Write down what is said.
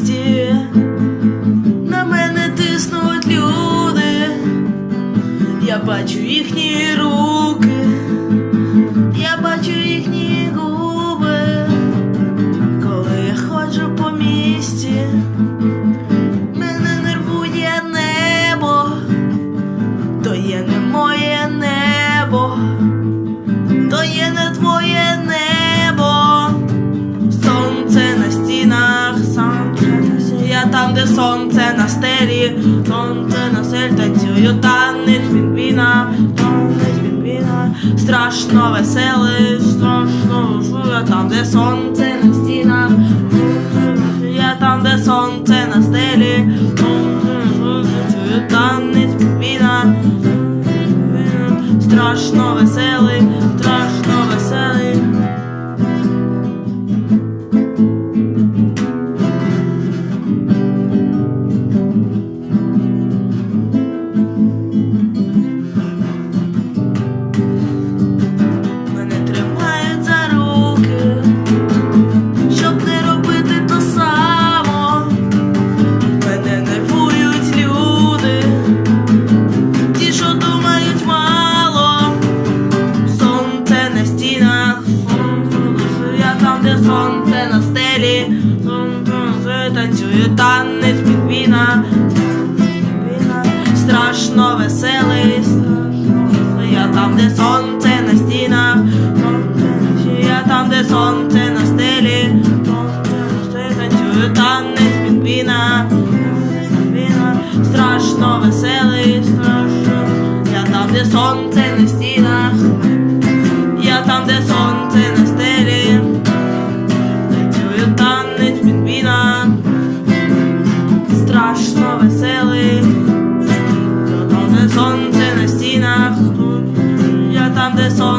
місті, на мене тиснуть люди, я бачу їхні руки, де сонце на стелі, сонце на сель танцюю танець пінгвіна, танець пінгвіна, страшно веселий, страшно жу, я там, де сонце на стінах, я там, де сонце на стелі, танцюю танець пінгвіна, страшно веселий, страшно веселий. Сонце на стелі, сонце танцюю танець. Пінгвіна. Страшно веселий. Я там, де сонце на стінах, я там, де сонце на стелі, сонце танцюю танець. Пінгвіна. Страшно веселий, this all